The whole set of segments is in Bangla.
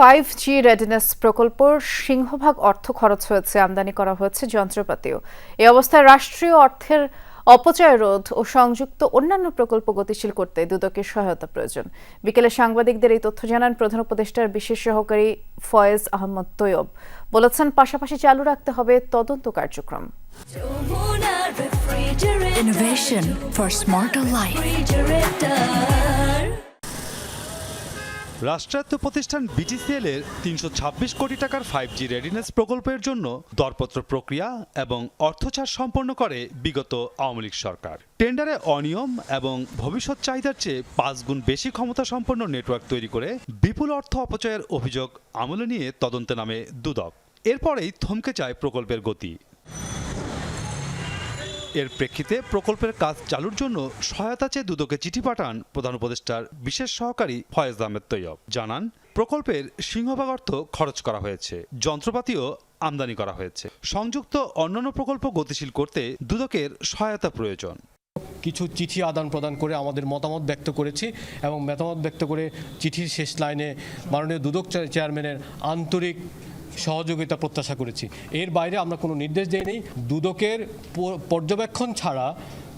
ফাইভ জি রেডিনেস প্রকল্পর সিংহভাগ অর্থ খরচ হয়েছে, আমদানি করা হয়েছে যন্ত্রপাতিও। এই অবস্থায় রাষ্ট্রীয় অর্থের অপচয় রোধ ও সংযুক্ত অন্যান্য প্রকল্প গতিশীল করতে দুদকের সহায়তা প্রয়োজন। বিকেলে সাংবাদিকদের এই তথ্য জানান প্রধান উপদেষ্টার বিশেষ সহকারী ফয়েজ আহমদ তৈয়ব। বলেছেন, পাশাপাশি চালু রাখতে হবে তদন্ত কার্যক্রম। Innovation for smarter life. রাষ্ট্রায়ত্ত প্রতিষ্ঠান বিটিসিএল এর তিনশো ছাব্বিশ কোটি টাকার ফাইভ জি রেডিনেস প্রকল্পের জন্য দরপত্র প্রক্রিয়া এবং অর্থছাড় সম্পন্ন করে বিগত আওয়ামী লীগ সরকার। টেন্ডারে অনিয়ম এবং ভবিষ্যৎ চাহিদার চেয়ে পাঁচ গুণ বেশি ক্ষমতা সম্পন্ন নেটওয়ার্ক তৈরি করে বিপুল অর্থ অপচয়ের অভিযোগ আমলে নিয়ে তদন্তে নামে দুদক। এরপরেই থমকে যায় প্রকল্পের গতি। এর প্রেক্ষিতে প্রকল্পের কাজ চালুর জন্য সহায়তা চেয়ে দুদকে চিঠি পাঠান প্রধান উপদেষ্টার বিশেষ সহকারী ফয়েজ আহমেদ তৈয়ব। জানান, প্রকল্পের সিংহভাগ অর্থ খরচ করা হয়েছে, যন্ত্রপাতিও আমদানি করা হয়েছে। সংযুক্ত অন্যান্য প্রকল্প গতিশীল করতে দুদকের সহায়তা প্রয়োজন। কিছু চিঠি আদান প্রদান করে আমাদের মতামত ব্যক্ত করেছি এবং মতামত ব্যক্ত করে চিঠির শেষ লাইনে মাননীয় দুদক চেয়ারম্যানের আন্তরিক সহযোগিতা প্রত্যাশা করেছি। এর বাইরে আমরা কোনো নির্দেশ দেইনি। দুদকের পর্যবেক্ষণ ছাড়া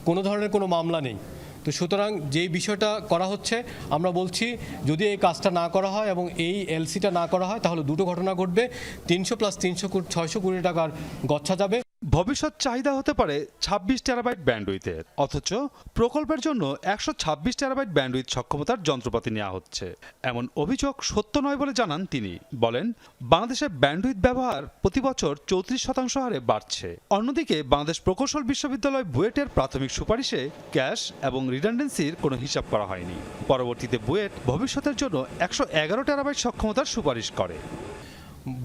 কোনো ধরনের কোনো মামলা নেই। তো সুতরাং যেই বিষয়টা করা হচ্ছে, আমরা বলছি যদি এই কাজটা না করা হয় এবং এই এলসিটা না করা হয়, তাহলে দুটো ঘটনা ঘটবে। তিনশো প্লাস তিনশো ছয়শো কোটি টাকার গচ্ছা যাবে। ভবিষ্যৎ চাহিদা হতে পারে ছাব্বিশ টেরাবাইট ব্যান্ডউইথের। অথচ প্রকল্পের জন্য একশো ছাব্বিশ টেরাবাইট ব্যান্ডউইথ সক্ষমতার যন্ত্রপাতি নেওয়া হচ্ছে। এমন অভিযোগ সত্য নয় বলে জানান তিনি। বলেন, বাংলাদেশে ব্যান্ডউইথ ব্যবহার প্রতি বছর চৌত্রিশ শতাংশ হারে বাড়ছে। অন্যদিকে, বাংলাদেশ প্রকৌশল বিশ্ববিদ্যালয় বুয়েটের প্রাথমিক সুপারিশে ক্যাশ এবং রিডান্ডেন্সির কোনো হিসাব করা হয়নি। পরবর্তীতে বুয়েট ভবিষ্যতের জন্য একশো এগারো টেরাবাইট সক্ষমতার সুপারিশ করে।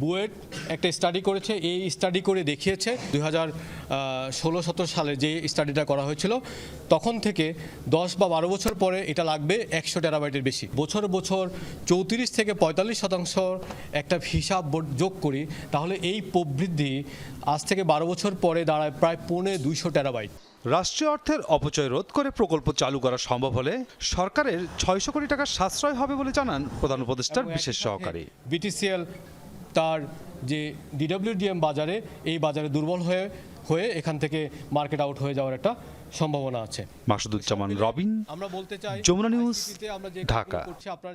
বুয়েট একটা স্টাডি করেছে এই স্টাডি করে দেখিয়েছে দুই হাজার ষোলো সতেরো সালে যে স্টাডিটা করা হয়েছিল তখন থেকে দশ বা বারো বছর পরে এটা লাগবে একশো টেরাবাইটের বেশি। বছর বছর চৌত্রিশ থেকে পঁয়তাল্লিশ শতাংশ একটা হিসাব যোগ করি তাহলে এই প্রবৃদ্ধি আজ থেকে বারো বছর পরে দাঁড়ায় প্রায় পৌনে দুইশো টেরাবাইট রাষ্ট্রীয় অর্থের অপচয় রোধ করে প্রকল্প চালু করা সম্ভব হলে সরকারের ছয়শো কোটি টাকার সাশ্রয় হবে বলে জানান প্রধান উপদেষ্টার বিশেষ সহকারী। বিটিসিএল তার যে ডিডব্লিউডিএম বাজারে এই বাজারে দুর্বল হয়ে হয়ে এখান থেকে মার্কেট আউট হয়ে যাওয়ার একটা সম্ভাবনা আছে মাসুদুজ্জামান রবিন আমরা বলতে চাই যমুনা নিউজ, আমরা যে ঢাকা।